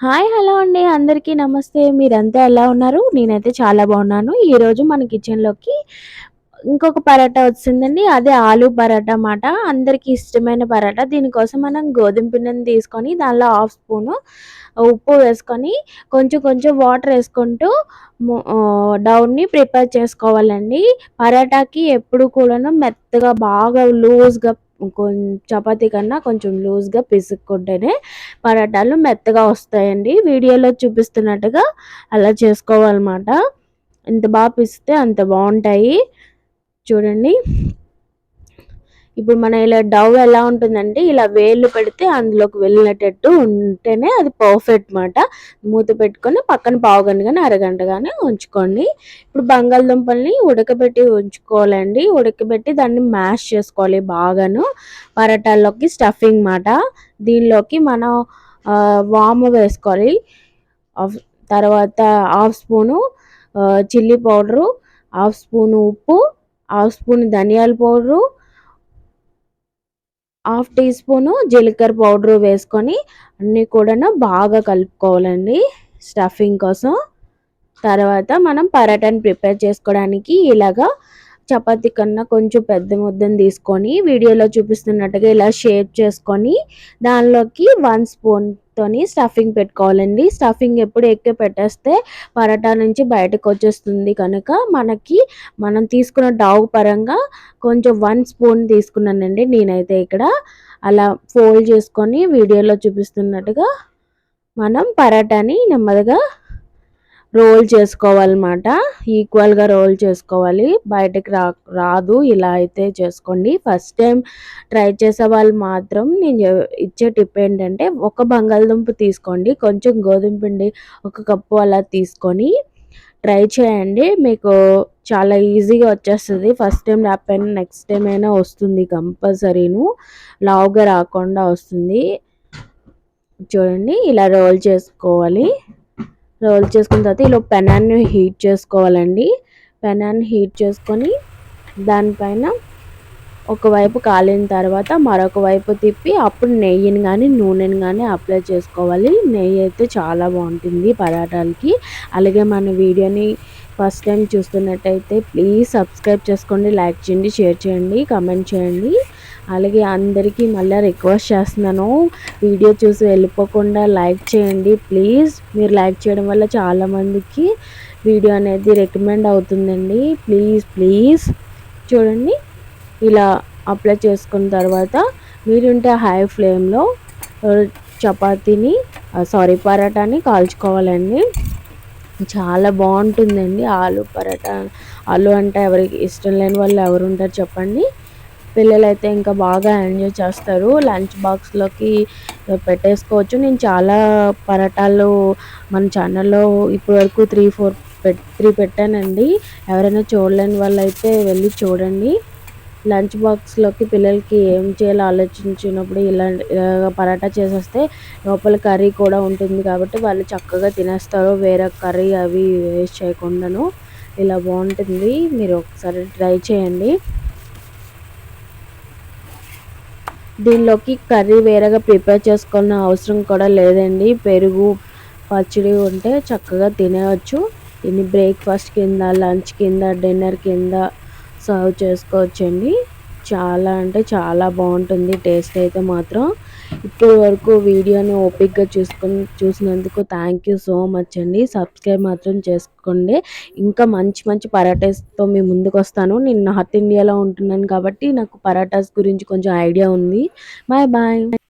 Hi hello అండి. అందరికీ నమస్తే. మీరంతా ఎలా ఉన్నారు? నేనైతే చాలా బాగున్నాను. ఈరోజు మన కిచెన్లోకి ఇంకొక పరాటా వచ్చిందండి. అదే ఆలు పరాటా అన్నమాట. అందరికీ ఇష్టమైన పరాటా. దీనికోసం మనం గోధుమ పిండిని తీసుకొని దానిలో హాఫ్ స్పూను ఉప్పు వేసుకొని కొంచెం కొంచెం వాటర్ వేసుకుంటూ డౌన్ని ప్రిపేర్ చేసుకోవాలండి. పరాటాకి ఎప్పుడు కూడాను మెత్తగా బాగా లూజ్గా చపాతీ కన్నా కొంచెం లూజ్గా పిసుక్కుంటేనే పరాటాలు మెత్తగా వస్తాయండి. వీడియోలో చూపిస్తున్నట్టుగా అలా చేసుకోవాలన్నమాట. ఎంత బాగా పిసితే అంత బాగుంటాయి. చూడండి. ఇప్పుడు మన ఇలా డవ్ ఎలా ఉంటుందంటే ఇలా వేళ్ళు పెడితే అందులోకి వెళ్ళినట్టు ఉంటేనే అది పర్ఫెక్ట్ అనమాట మూత పెట్టుకొని పక్కన పావు గంట కానీ అరగంట కానీ ఉంచుకోండి. ఇప్పుడు బంగాళదుంపల్ని ఉడకబెట్టి ఉంచుకోవాలండి. ఉడకబెట్టి దాన్ని మ్యాష్ చేసుకోవాలి బాగాను. పరాటాల్లోకి స్టఫింగ్ మాట. దీనిలోకి మనం వామ్ వేసుకోవాలి. తర్వాత half spoon chilli powder half spoon ఉప్పు హాఫ్ స్పూన్ ధనియాల పౌడరు హాఫ్ టీ స్పూను జీలకర్ర పౌడరు వేసుకొని అన్నీ కూడా బాగా కలుపుకోవాలండి స్టఫింగ్ కోసం. తర్వాత మనం పరాటాని ప్రిపేర్ చేసుకోవడానికి ఇలాగా చపాతీ కన్నా కొంచెం పెద్ద ముద్దను తీసుకొని వీడియోలో చూపిస్తున్నట్టుగా ఇలా షేప్ చేసుకొని దానిలోకి వన్ స్పూన్ తోని స్టఫింగ్ పెట్టుకోవాలండి. స్టఫింగ్ ఎప్పుడు ఎక్కువ పెట్టేస్తే పరాటా నుంచి బయటకు వచ్చేస్తుంది కనుక మనకి మనం తీసుకున్న డావు పరంగా కొంచెం వన్ స్పూన్ తీసుకున్నానండి నేనైతే ఇక్కడ. అలా ఫోల్డ్ చేసుకొని వీడియోలో చూపిస్తున్నట్టుగా మనం పరాటాని నెమ్మదిగా రోల్ చేసుకోవాలన్నమాట. ఈక్వల్గా రోల్ చేసుకోవాలి. బయటకు రా రాదు. ఇలా అయితే చేసుకోండి. ఫస్ట్ టైం ట్రై చేసే వాళ్ళు మాత్రం నేను ఇచ్చే టిప్ ఏంటంటే ఒక బంగాళదుంప తీసుకోండి. కొంచెం గోధుమ పిండి ఒక కప్పు అలా తీసుకొని ట్రై చేయండి. మీకు చాలా ఈజీగా వచ్చేస్తుంది. ఫస్ట్ టైం రాకపోయినా నెక్స్ట్ టైం అయినా వస్తుంది కంపల్సరీను. లావుగా రాకుండా వస్తుంది. చూడండి. ఇలా రోల్ చేసుకోవాలి. రోల్ చేసుకున్న తర్వాత ఇలా పెనాన్ని హీట్ చేసుకోవాలండి. పెనాన్ని హీట్ చేసుకొని దానిపైన ఒకవైపు కాలిన తర్వాత మరొక వైపు తిప్పి అప్పుడు నెయ్యిని కానీ నూనెని కానీ అప్లై చేసుకోవాలి. నెయ్యి అయితే చాలా బాగుంటుంది పరాటాలకి. అలాగే మన వీడియోని ఫస్ట్ టైం చూస్తున్నట్టయితే ప్లీజ్ సబ్స్క్రైబ్ చేసుకోండి లైక్ చేయండి షేర్ చేయండి కమెంట్ చేయండి. అలాగే అందరికీ మళ్ళీ రిక్వెస్ట్ చేస్తున్నాను. వీడియో చూసి వెళ్ళిపోకుండా లైక్ చేయండి. ప్లీజ్ మీరు లైక్ చేయడం వల్ల చాలామందికి వీడియో అనేది రికమెండ్ అవుతుందండి. ప్లీజ్ ప్లీజ్ చూడండి. ఇలా అప్లై చేసుకున్న తర్వాత మీరుంటే హై ఫ్లేమ్లో చపాతీని సారీ పరాటాని కాల్చుకోవాలండి. చాలా బాగుంటుందండి ఆలు పరాటా. ఆలు అంటే ఎవరికి ఇష్టం లేని వాళ్ళు ఎవరు ఉంటారు చెప్పండి. పిల్లలు అయితే ఇంకా బాగా ఎంజాయ్ చేస్తారు. లంచ్ బాక్స్లోకి పెట్టేసుకోవచ్చు. నేను చాలా పరాటాలు మన ఛానల్లో ఇప్పటివరకు త్రీ ఫోర్ పెట్ త్రీ పెట్టానండి. ఎవరైనా చూడలేని వాళ్ళు అయితే వెళ్ళి చూడండి. లంచ్ బాక్స్లోకి పిల్లలకి ఏం చేయాలో ఆలోచించినప్పుడు ఇలా పరాటా చేసేస్తే లోపల కర్రీ కూడా ఉంటుంది కాబట్టి వాళ్ళు చక్కగా తినేస్తారు. వేరే కర్రీ అవి వేస్ట్ చేయకుండాను. ఇలా బాగుంటుంది. మీరు ఒకసారి ట్రై చేయండి. దీనిలోకి కర్రీ వేరేగా ప్రిపేర్ చేసుకున్న అవసరం కూడా లేదండి. పెరుగు పచ్చడి ఉంటే చక్కగా తినేవచ్చు దీన్ని బ్రేక్ఫాస్ట్ కింద లంచ్ కింద డిన్నర్ కింద సర్వ్ చేసుకోవచ్చండి. చాలా అంటే చాలా బాగుంటుంది. టేస్ట్ అయితే మాత్రం ఇప్పటి వరకు వీడియోని ఓపిక్గా చూసుకొని చూసినందుకు థ్యాంక్ యూ సో మచ్ అండి. సబ్స్క్రైబ్ మాత్రం చేసుకోండి. ఇంకా మంచి మంచి పరాటాస్తో మీ ముందుకు వస్తాను నేను నార్త్ ఇండియాలో ఉంటున్నాను కాబట్టి నాకు పరాటాస్ గురించి కొంచెం ఐడియా ఉంది. Bye bye